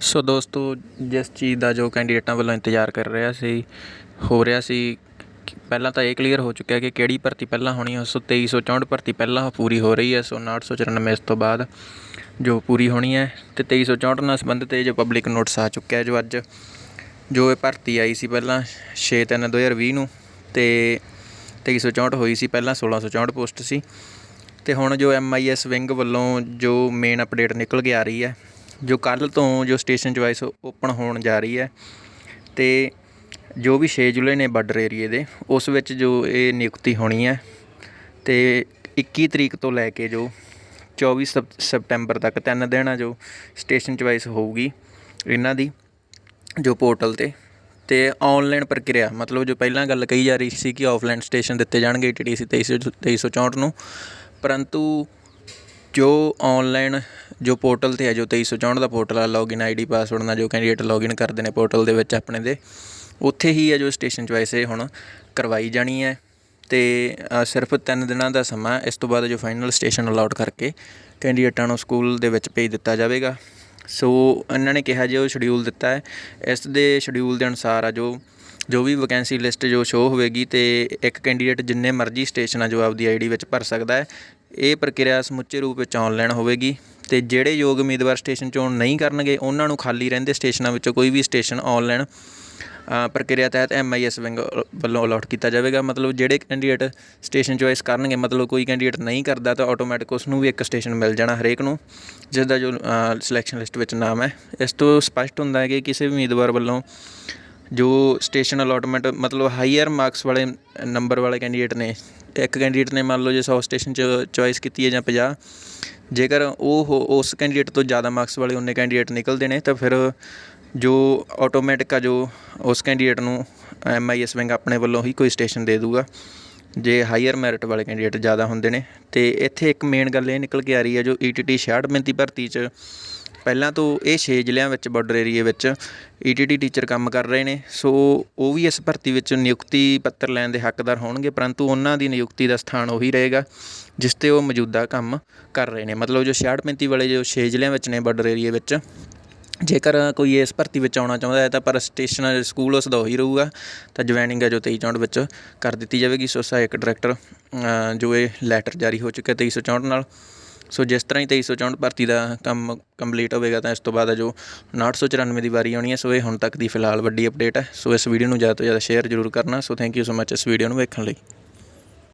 ਸੋ ਦੋਸਤੋ, ਜਿਸ ਚੀਜ਼ ਦਾ ਜੋ ਕੈਂਡੀਡੇਟਾਂ ਵੱਲੋਂ ਇੰਤਜ਼ਾਰ ਕਰ ਰਿਹਾ ਸੀ, ਹੋ ਰਿਹਾ ਸੀ, ਪਹਿਲਾਂ ਤਾਂ ਇਹ ਕਲੀਅਰ ਹੋ ਚੁੱਕਿਆ ਕਿ ਕਿਹੜੀ ਭਰਤੀ ਪਹਿਲਾਂ ਹੋਣੀ ਹੈ ਸੋ 2364 ਭਰਤੀ ਪਹਿਲਾਂ ਪੂਰੀ ਹੋ ਰਹੀ ਹੈ ਸੋ 994 ਇਸ ਤੋਂ ਬਾਅਦ ਜੋ ਪੂਰੀ ਹੋਣੀ ਹੈ ਤੇ 2364 ਨਾਲ ਸੰਬੰਧਿਤ ਇਹ ਜੋ ਪਬਲਿਕ ਨੋਟਿਸ ਆ ਚੁੱਕਿਆ ਜੋ ਅੱਜ, ਜੋ ਇਹ ਭਰਤੀ ਆਈ ਸੀ ਪਹਿਲਾਂ 6 ਤਿੰਨ 2020 ਨੂੰ, ਤੇ 2364 ਹੋਈ ਸੀ ਪਹਿਲਾਂ 1664 ਪੋਸਟ ਸੀ, ਤੇ ਹੁਣ ਜੋ ਐਮਆਈਐਸ ਵਿੰਗ ਵੱਲੋਂ ਜੋ ਮੇਨ ਅਪਡੇਟ ਨਿਕਲ ਕੇ ਆ ਰਹੀ ਹੈ ਜੋ ਕੱਲ੍ਹ ਤੋਂ ਜੋ ਸਟੇਸ਼ਨ ਚੁਆਇਸ ਓਪਨ ਹੋਣ ਜਾ ਰਹੀ ਹੈ ਅਤੇ ਜੋ ਵੀ 6 ਜੁਲਾਈ ਨੇ ਬਾਰਡਰ ਏਰੀਏ ਦੇ, ਉਸ ਵਿੱਚ ਜੋ ਇਹ ਨਿਯੁਕਤੀ ਹੋਣੀ ਹੈ ਅਤੇ ਇੱਕੀ ਤਰੀਕ ਤੋਂ ਲੈ ਕੇ ਜੋ 24 ਸਪ- ਸਪਟੈਂਬਰ ਤੱਕ ਤਿੰਨ ਦਿਨ ਆ ਜੋ ਸਟੇਸ਼ਨ ਚੁਆਇਸ ਹੋਊਗੀ ਇਹਨਾਂ ਦੀ ਜੋ ਪੋਰਟਲ ਤੇ ਤੇ ਆਨਲਾਈਨ ਪ੍ਰਕਿਰਿਆ, ਮਤਲਬ ਜੋ ਪਹਿਲਾਂ ਗੱਲ ਕਹੀ ਜਾ ਰਹੀ ਸੀ ਕਿ ਆਫਲਾਈਨ ਸਟੇਸ਼ਨ ਦਿੱਤੇ ਜਾਣਗੇ ਟੀਟੀਸੀ 2364 ਨੂੰ, ਪਰੰਤੂ ਜੋ ਔਨਲਾਈਨ ਜੋ ਪੋਰਟਲ ਤੇ ਹੈ, ਜੋ 2364 ਦਾ ਪੋਰਟਲ ਆ ਲੌਗਇਨ ਆਈਡੀ ਪਾਸਵਰਡ ਨਾਲ ਜੋ ਕੈਂਡੀਡੇਟ ਲੌਗਇਨ ਕਰਦੇ ਨੇ ਪੋਰਟਲ ਦੇ ਵਿੱਚ ਆਪਣੇ ਦੇ, ਉੱਥੇ ਹੀ ਹੈ ਜੋ ਸਟੇਸ਼ਨ ਚੁਆਇਸ ਇਹ ਹੁਣ ਕਰਵਾਈ ਜਾਣੀ ਹੈ ਅਤੇ ਸਿਰਫ ਤਿੰਨ ਦਿਨਾਂ ਦਾ ਸਮਾਂ ਇਸ ਤੋਂ ਬਾਅਦ ਜੋ ਫਾਈਨਲ ਸਟੇਸ਼ਨ ਅਲਾਉਟ ਕਰਕੇ ਕੈਂਡੀਡੇਟਾਂ ਨੂੰ ਸਕੂਲ ਦੇ ਵਿੱਚ ਭੇਜ ਦਿੱਤਾ ਜਾਵੇਗਾ। ਸੋ ਇਹਨਾਂ ਨੇ ਕਿਹਾ ਜੋ ਸ਼ਡਿਊਲ ਦਿੱਤਾ ਹੈ, ਇਸ ਦੇ ਸ਼ਡਿਊਲ ਦੇ ਅਨੁਸਾਰ ਆ ਜੋ ਜੋ ਵੀ ਵੈਕੈਂਸੀ ਲਿਸਟ ਜੋ ਸ਼ੋ ਹੋਵੇਗੀ ਤੇ ਇੱਕ ਕੈਂਡੀਡੇਟ ਜਿੰਨੇ ਮਰਜ਼ੀ ਸਟੇਸ਼ਨ ਆ ਜੋ ਆਪਦੀ ਆਈਡੀ ਵਿੱਚ ਭਰ ਸਕਦਾ ਹੈ ਇਹ ਪ੍ਰਕਿਰਿਆ ਸਮੁੱਚੇ ਰੂਪ ਵਿੱਚ ਔਨਲਾਈਨ ਹੋਵੇਗੀ ਅਤੇ ਜਿਹੜੇ ਯੋਗ ਉਮੀਦਵਾਰ ਸਟੇਸ਼ਨ ਚੋਣ ਨਹੀਂ ਕਰਨਗੇ, ਉਹਨਾਂ ਨੂੰ ਖਾਲੀ ਰਹਿੰਦੇ ਸਟੇਸ਼ਨਾਂ ਵਿੱਚੋਂ ਕੋਈ ਵੀ ਸਟੇਸ਼ਨ ਔਨਲਾਈਨ ਪ੍ਰਕਿਰਿਆ ਤਹਿਤ ਐਮਆਈਐਸ ਵਿੰਗ ਵੱਲੋਂ ਅਲਾਟ ਕੀਤਾ ਜਾਵੇਗਾ। ਮਤਲਬ ਜਿਹੜੇ ਕੈਂਡੀਡੇਟ ਸਟੇਸ਼ਨ ਚੋਇਸ ਕਰਨਗੇ, ਮਤਲਬ ਕੋਈ ਕੈਂਡੀਡੇਟ ਨਹੀਂ ਕਰਦਾ, ਤਾਂ ਆਟੋਮੈਟਿਕ ਉਸ ਨੂੰ ਵੀ ਇੱਕ ਸਟੇਸ਼ਨ ਮਿਲ ਜਾਣਾ ਹਰੇਕ ਨੂੰ ਜਿਸ ਦਾ ਜੋ ਸਿਲੈਕਸ਼ਨ ਲਿਸਟ ਵਿੱਚ ਨਾਮ ਹੈ। ਇਸ ਤੋਂ ਸਪਸ਼ਟ ਹੁੰਦਾ ਹੈ ਕਿ ਕਿਸੇ ਵੀ ਉਮੀਦਵਾਰ ਵੱਲੋਂ ਜੋ ਸਟੇਸ਼ਨ ਅਲਾਟਮੈਂਟ ਮਤਲਬ ਹਾਈਅਰ ਮਾਰਕਸ ਵਾਲੇ ਨੰਬਰ ਵਾਲੇ ਕੈਂਡੀਡੇਟ ਨੇ ਇੱਕ ਕੈਂਡੀਡੇਟ ਨੇ ਮੰਨ ਲਓ ਜੇ ਸੌ ਸਟੇਸ਼ਨ ਚ ਚੋਇਸ ਕੀਤੀ ਹੈ ਜਾਂ 50 ਜੇਕਰ ਉਹ ਹੋ- ਉਸ ਕੈਂਡੀਡੇਟ ਤੋਂ ਜ਼ਿਆਦਾ ਮਾਰਕਸ ਵਾਲੇ ਉਹਨੇ ਕੈਂਡੀਡੇਟ ਨਿਕਲਦੇ ਨੇ, ਤਾਂ ਫਿਰ ਜੋ ਆਟੋਮੈਟਿਕ ਆ, ਜੋ ਉਸ ਕੈਂਡੀਡੇਟ ਨੂੰ ਐਮਆਈਐਸ ਵਿੰਗ ਆਪਣੇ ਵੱਲੋਂ ਹੀ ਕੋਈ ਸਟੇਸ਼ਨ ਦੇ ਦੂਗਾ ਜੇ ਹਾਈਅਰ ਮੈਰਿਟ ਵਾਲੇ ਕੈਂਡੀਡੇਟ ਜ਼ਿਆਦਾ ਹੁੰਦੇ ਨੇ। ਅਤੇ ਇੱਥੇ ਇੱਕ ਮੇਨ ਗੱਲ ਇਹ ਨਿਕਲ ਕੇ ਆ ਰਹੀ ਹੈ, ਜੋ ਈ ਟੀ ਈਟੀਟੀ 66 ਭਰਤੀ ਚ ਪਹਿਲਾਂ ਤੋਂ ਇਹ ਛੇ ਜ਼ਿਲ੍ਹਿਆਂ ਵਿੱਚ ਬਾਰਡਰ ਏਰੀਏ ਵਿੱਚ ਈ ਟੀ ਟੀ ਟੀਚਰ ਕੰਮ ਕਰ ਰਹੇ ਨੇ, ਸੋ ਉਹ ਵੀ ਇਸ ਭਰਤੀ ਵਿੱਚ ਨਿਯੁਕਤੀ ਪੱਤਰ ਲੈਣ ਦੇ ਹੱਕਦਾਰ ਹੋਣਗੇ, ਪਰੰਤੂ ਉਹਨਾਂ ਦੀ ਨਿਯੁਕਤੀ ਦਾ ਸਥਾਨ ਉਹੀ ਰਹੇਗਾ, ਜਿਸ ਤੇ ਉਹ ਮੌਜੂਦਾ ਕੰਮ ਕਰ ਰਹੇ ਨੇ। ਮਤਲਬ ਜੋ 66 35 ਵਾਲੇ ਜੋ ਛੇ ਜ਼ਿਲ੍ਹਿਆਂ ਵਿੱਚ ਨੇ ਬਾਰਡਰ ਏਰੀਏ ਵਿੱਚ, ਜੇਕਰ ਕੋਈ ਇਸ ਭਰਤੀ ਵਿੱਚ ਆਉਣਾ ਚਾਹੁੰਦਾ ਹੈ ਤਾਂ ਪਰ ਸਟੇਸ਼ਨ ਸਕੂਲ ਉਸ ਦਾ ਉਹੀ ਰਹੂਗਾ, ਤਾਂ ਜੁਆਇਨਿੰਗ ਹੈ ਜੋ 2364 ਵਿੱਚ ਕਰ ਦਿੱਤੀ ਜਾਵੇਗੀ। ਸੋ ਸਹਾਇਕ ਡਾਇਰੈਕਟਰ ਜੋ ਇਹ ਲੈਟਰ ਜਾਰੀ ਹੋ ਚੁੱਕਿਆ 2364 ਨਾਲ ਸੋ ਜਿਸ ਤਰ੍ਹਾਂ ਹੀ 2364 ਭਰਤੀ ਦਾ ਕੰਮ ਕੰਪਲੀਟ ਹੋਵੇਗਾ, ਤਾਂ ਇਸ ਤੋਂ ਬਾਅਦ ਆ ਜੋ 994 ਦੀ ਵਾਰੀ ਆਉਣੀ ਹੈ, ਸੋ ਇਹ ਹੁਣ ਤੱਕ ਦੀ ਫਿਲਹਾਲ ਵੱਡੀ ਅਪਡੇਟ ਹੈ। ਸੋ ਇਸ ਵੀਡੀਓ ਨੂੰ ਜ਼ਿਆਦਾ ਤੋਂ ਜ਼ਿਆਦਾ ਸ਼ੇਅਰ ਜ਼ਰੂਰ ਕਰਨਾ। ਸੋ ਥੈਂਕ ਯੂ ਸੋ ਮੱਚ ਇਸ ਵੀਡੀਓ ਨੂੰ ਵੇਖਣ ਲਈ।